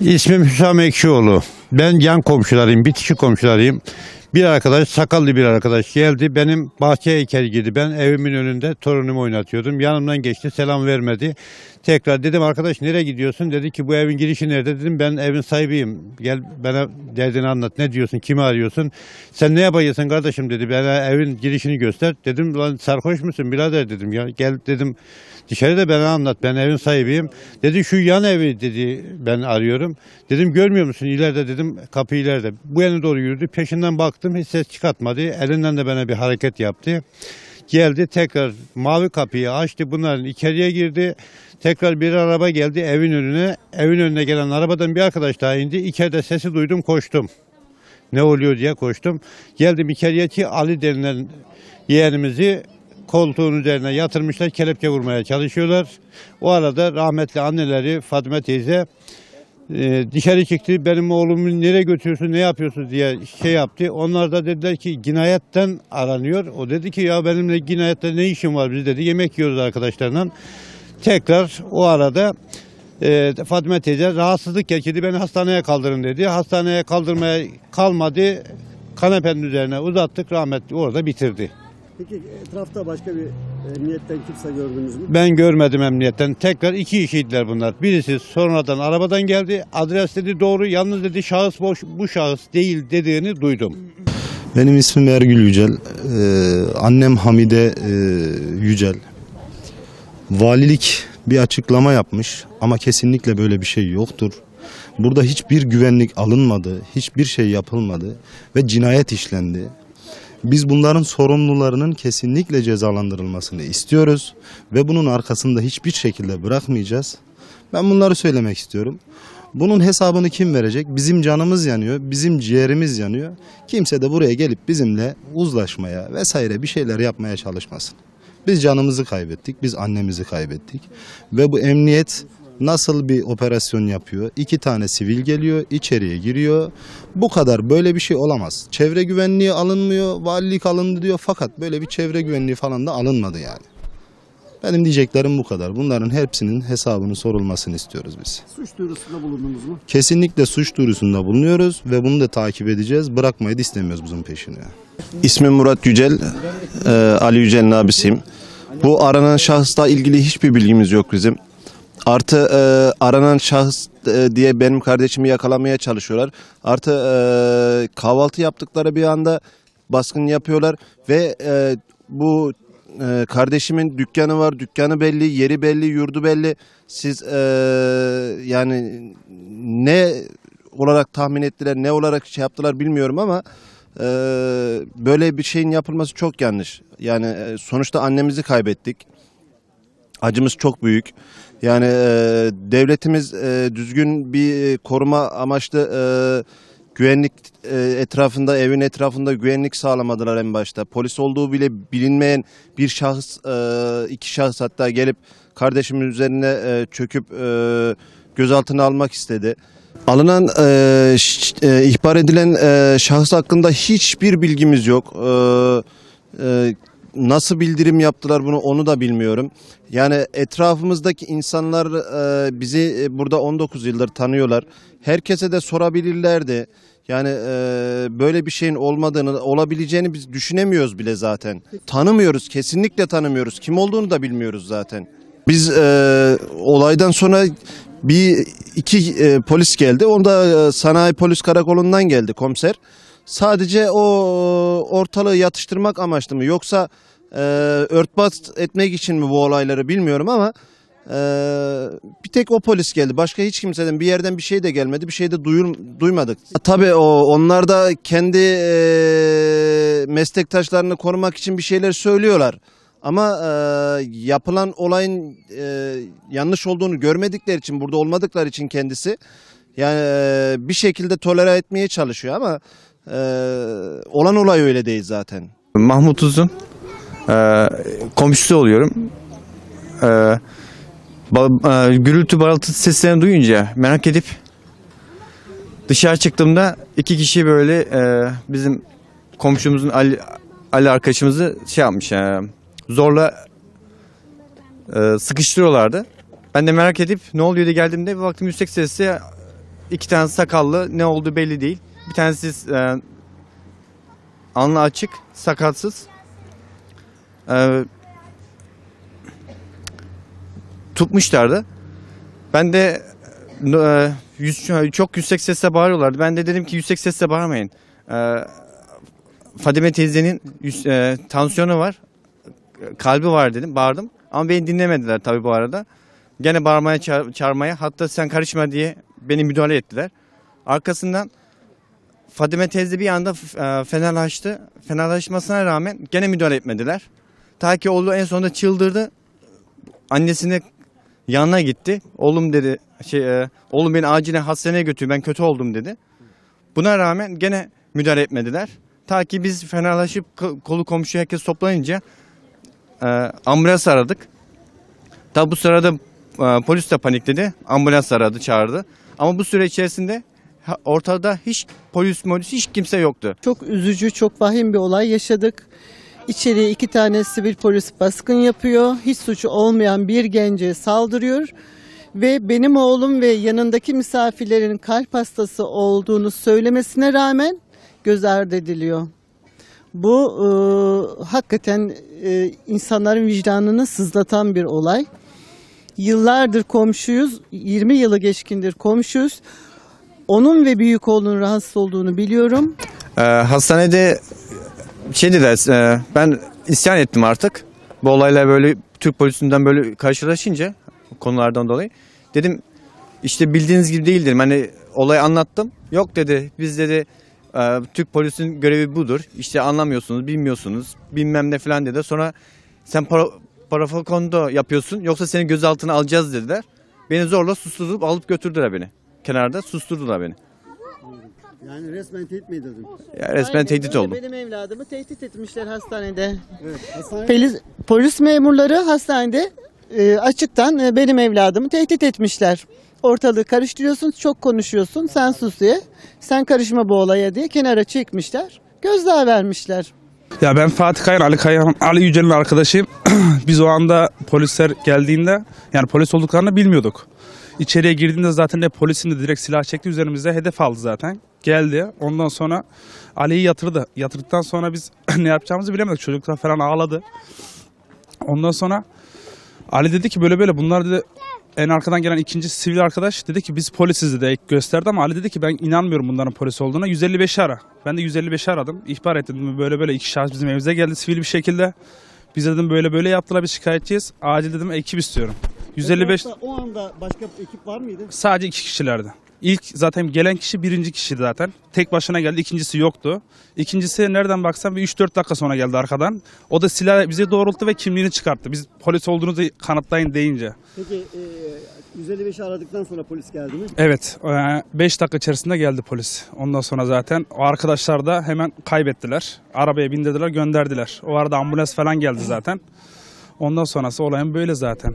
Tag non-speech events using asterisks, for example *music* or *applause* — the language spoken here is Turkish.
İsmim Hüsam Ekşioğlu. Ben yan komşularıyım, bitişik komşularıyım. Bir arkadaş, sakallı bir arkadaş geldi. Benim bahçeye ekeri girdi. Ben evimin önünde torunumu oynatıyordum. Yanımdan geçti, selam vermedi. Tekrar dedim arkadaş nereye gidiyorsun? Dedi ki bu evin girişi nerede? Dedim ben evin sahibiyim. Gel bana derdini anlat. Ne diyorsun? Kimi arıyorsun? Sen ne yapıyorsun kardeşim dedi. Bana evin girişini göster. Dedim lan sarhoş musun birader dedim. Ya gel dedim dışarıda bana anlat. Ben evin sahibiyim. Dedi şu yan evi dedi ben arıyorum. Dedim görmüyor musun? İleride dedim kapı ileride. Bu yana doğru yürüdü. Peşinden baktım hiç ses çıkartmadı. Elinden de bana bir hareket yaptı. Geldi tekrar mavi kapıyı açtı. Bunların içeriye girdi. Tekrar bir araba geldi evin önüne. Evin önüne gelen arabadan bir arkadaş daha indi. İçeride sesi duydum koştum. Ne oluyor diye koştum. Geldim içeriye ki Ali denilen yeğenimizi koltuğun üzerine yatırmışlar. Kelepçe vurmaya çalışıyorlar. O arada rahmetli anneleri Fatma teyze e, dışarı çıktı. Benim oğlumu nereye götürüyorsun, ne yapıyorsun diye şey yaptı. Onlar da dediler ki cinayetten aranıyor. O dedi ki ya benimle cinayette ne işin var biz dedi. Yemek yiyoruz arkadaşlarla. Tekrar o arada e, Fatma teyze rahatsızlık geçirdi. Beni hastaneye kaldırın dedi. Hastaneye kaldırmaya kalmadı. Kanepenin üzerine uzattık. Rahmetli orada bitirdi. Peki etrafta başka bir emniyetten kimse gördünüz mü? Ben görmedim emniyetten. Tekrar iki kişiydiler bunlar. Birisi sonradan arabadan geldi. Adres dedi doğru. Yalnız dedi şahıs boş, bu şahıs değil dediğini duydum. Benim ismim Ergül Yücel. Ee, annem Hamide e, Yücel. Valilik bir açıklama yapmış ama kesinlikle böyle bir şey yoktur. Burada hiçbir güvenlik alınmadı, hiçbir şey yapılmadı ve cinayet işlendi. Biz bunların sorumlularının kesinlikle cezalandırılmasını istiyoruz ve bunun arkasında hiçbir şekilde bırakmayacağız. Ben bunları söylemek istiyorum. Bunun hesabını kim verecek? Bizim canımız yanıyor, bizim ciğerimiz yanıyor. Kimse de buraya gelip bizimle uzlaşmaya vesaire bir şeyler yapmaya çalışmasın. Biz canımızı kaybettik, biz annemizi kaybettik. Ve bu emniyet nasıl bir operasyon yapıyor? İki tane sivil geliyor, içeriye giriyor. Bu kadar böyle bir şey olamaz. Çevre güvenliği alınmıyor, valilik alındı diyor fakat böyle bir çevre güvenliği falan da alınmadı yani. Benim diyeceklerim bu kadar. Bunların hepsinin hesabını sorulmasını istiyoruz biz. Suç duyurusunda bulundunuz mu? Kesinlikle suç duyurusunda bulunuyoruz ve bunu da takip edeceğiz. Bırakmayı da istemiyoruz bunun peşini. İsmim Murat Yücel, e, Ali Yücel'in abisiyim. Bu aranan şahısla ilgili hiçbir bilgimiz yok bizim. Artı e, aranan şahıs e, diye benim kardeşimi yakalamaya çalışıyorlar. Artı e, kahvaltı yaptıkları bir anda baskın yapıyorlar ve e, bu e, kardeşimin dükkanı var, dükkanı belli, yeri belli, yurdu belli. Siz e, yani ne olarak tahmin ettiler, ne olarak şey yaptılar bilmiyorum ama e, böyle bir şeyin yapılması çok yanlış. Yani e, sonuçta annemizi kaybettik. Acımız çok büyük. Yani e, devletimiz e, düzgün bir e, koruma amaçlı e, güvenlik e, etrafında, evin etrafında güvenlik sağlamadılar en başta. Polis olduğu bile bilinmeyen bir şahıs, e, iki şahıs hatta gelip kardeşimin üzerine e, çöküp e, gözaltına almak istedi. Alınan, e, e, ihbar edilen e, şahıs hakkında hiçbir bilgimiz yok. E, e, nasıl bildirim yaptılar bunu onu da bilmiyorum. Yani etrafımızdaki insanlar e, bizi e, burada 19 yıldır tanıyorlar. Herkese de sorabilirlerdi. Yani e, böyle bir şeyin olmadığını, olabileceğini biz düşünemiyoruz bile zaten. Tanımıyoruz, kesinlikle tanımıyoruz. Kim olduğunu da bilmiyoruz zaten. Biz olaydan sonra bir iki polis geldi. Onda e, sanayi polis karakolundan geldi komiser. Sadece o ortalığı yatıştırmak amaçlı mı yoksa e, örtbas etmek için mi bu olayları bilmiyorum ama e, bir tek o polis geldi. Başka hiç kimseden bir yerden bir şey de gelmedi. Bir şey de duyur, duymadık. Tabii o onlar da kendi e, meslektaşlarını korumak için bir şeyler söylüyorlar. Ama e, yapılan olayın e, yanlış olduğunu görmedikleri için, burada olmadıkları için kendisi yani e, bir şekilde tolere etmeye çalışıyor ama e, olan olay öyle değil zaten. Mahmut Uzun. Ee, komşusu oluyorum. Ee, ba- e, gürültü barıltı seslerini duyunca merak edip Dışarı çıktığımda iki kişi böyle e, bizim komşumuzun Ali, Ali arkadaşımızı şey yapmış. e, zorla e, sıkıştırıyorlardı. Ben de merak edip ne oluyor diye geldiğimde bir baktım yüksek sesle iki tane sakallı ne olduğu belli değil. Bir tanesi e, alnı açık, sakatsız. E, tutmuşlardı. Ben de e, yüz, çok yüksek sesle bağırıyorlardı. Ben de dedim ki yüksek sesle bağırmayın. E, Fadime teyzenin yüz- e, tansiyonu var. Kalbi var dedim. Bağırdım. Ama beni dinlemediler tabii bu arada. Gene bağırmaya çağır- çağırmaya hatta sen karışma diye beni müdahale ettiler. Arkasından Fadime teyze bir anda e, fenalaştı. Fenalaşmasına rağmen gene müdahale etmediler. Ta ki oğlu en sonunda çıldırdı. Annesine yanına gitti. Oğlum dedi şey e, oğlum beni acilen hastaneye götür ben kötü oldum dedi. Buna rağmen gene müdahale etmediler. Ta ki biz fenalaşıp ko- kolu komşu herkes toplayınca e, ambulans aradık. Tabi bu sırada e, polis de panikledi. Ambulans aradı çağırdı. Ama bu süre içerisinde ortada hiç polis polis hiç kimse yoktu. Çok üzücü, çok vahim bir olay yaşadık. İçeriye iki tane sivil polis baskın yapıyor. Hiç suçu olmayan bir gence saldırıyor. Ve benim oğlum ve yanındaki misafirlerin kalp hastası olduğunu söylemesine rağmen göz ardı ediliyor. Bu e, hakikaten e, insanların vicdanını sızlatan bir olay. Yıllardır komşuyuz, 20 yılı geçkindir komşuyuz. Onun ve büyük oğlunun rahatsız olduğunu biliyorum. Ee, hastanede şey dediler, e, ben isyan ettim artık. Bu olayla böyle Türk polisinden böyle karşılaşınca konulardan dolayı. Dedim işte bildiğiniz gibi değil dedim. Hani olayı anlattım. Yok dedi biz dedi e, Türk polisinin görevi budur. İşte anlamıyorsunuz, bilmiyorsunuz, bilmem ne falan dedi. Sonra sen para, parafokondo yapıyorsun yoksa seni gözaltına alacağız dediler. Beni zorla susturup alıp götürdüler beni. Kenarda susturdular beni. Yani resmen tehdit mi edildin? Ya resmen Aynen tehdit öyle. oldum. Benim evladımı tehdit etmişler hastanede. Evet. Hastane Polis, polis memurları hastanede e, açıktan e, benim evladımı tehdit etmişler. Ortalığı karıştırıyorsun, çok konuşuyorsun, sen sus diye. Sen karışma bu olaya diye kenara çekmişler. Gözdağı vermişler. Ya ben Fatih Kayan, Ali Kayan, Ali Yücel'in arkadaşıyım. *clears throat* Biz o anda polisler geldiğinde yani polis olduklarını bilmiyorduk. İçeriye girdiğinde zaten de polisin de direkt silah çekti üzerimize hedef aldı zaten. Geldi. Ondan sonra Ali'yi yatırdı. Yatırdıktan sonra biz *clears throat* ne yapacağımızı bilemedik. Çocuklar falan ağladı. Ondan sonra Ali dedi ki böyle böyle bunlar dedi en arkadan gelen ikinci sivil arkadaş dedi ki biz polisiz dedi gösterdi ama Ali dedi ki ben inanmıyorum bunların polis olduğuna 155 ara. Ben de 155 aradım ihbar ettim böyle böyle iki şahıs bizim evimize geldi sivil bir şekilde. Biz dedim böyle böyle yaptılar biz şikayetçiyiz acil dedim ekip istiyorum. 155 Etrafta O anda başka ekip var mıydı? sadece iki kişilerdi. İlk zaten gelen kişi birinci kişiydi zaten. Tek başına geldi. ikincisi yoktu. İkincisi nereden baksan bir 3-4 dakika sonra geldi arkadan. O da silah bize doğrulttu ve kimliğini çıkarttı. Biz polis olduğunuzu kanıtlayın deyince. Peki e, 155'i aradıktan sonra polis geldi mi? Evet 5 dakika içerisinde geldi polis. Ondan sonra zaten o arkadaşlar da hemen kaybettiler. Arabaya bindirdiler gönderdiler. O arada ambulans falan geldi zaten. Ondan sonrası olayın böyle zaten.